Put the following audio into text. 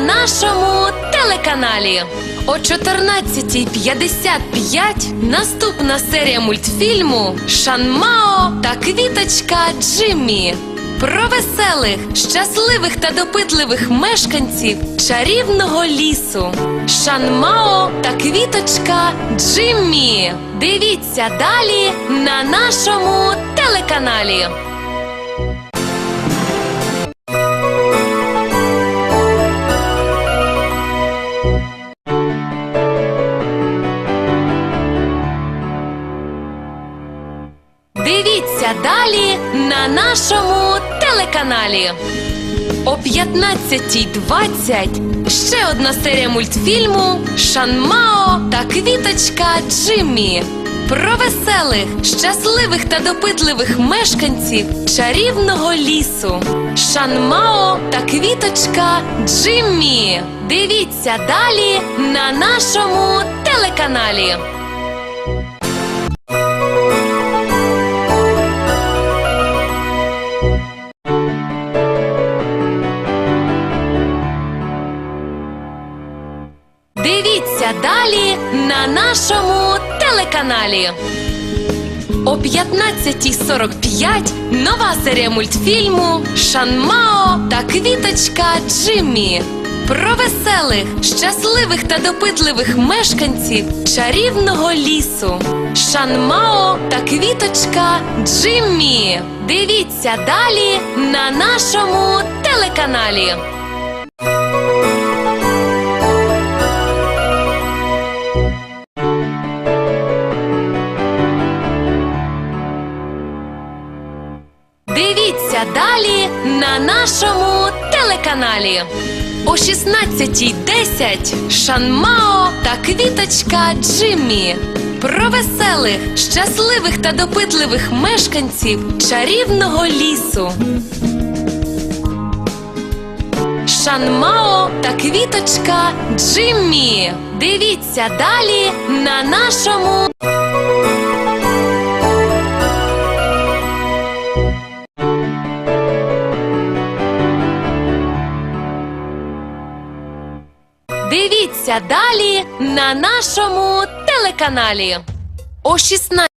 нашому телеканалі. О 14.55 наступна серія мультфільму Шанмао та квіточка Джиммі. Про веселих, щасливих та допитливих мешканців чарівного лісу. Шанмао та квіточка Джиммі. Дивіться далі на нашому телеканалі. Дивіться далі на нашому телеканалі. О 15.20 ще одна серія мультфільму Шанмао та квіточка Джиммі. Про веселих, щасливих та допитливих мешканців чарівного лісу. Шанмао та квіточка Джиммі. Дивіться далі на нашому телеканалі. Дивіться далі на нашому телеканалі. О 15.45 нова серія мультфільму Шанмао та квіточка Джиммі. Про веселих, щасливих та допитливих мешканців чарівного лісу. Шанмао та квіточка Джиммі. Дивіться далі на нашому телеканалі. Дивіться далі на нашому телеканалі. О 16.10 Шанмао та квіточка Джиммі. Про веселих, щасливих та допитливих мешканців чарівного лісу. Шанмао та квіточка Джиммі. Дивіться далі на нашому Далі на нашому телеканалі. О 16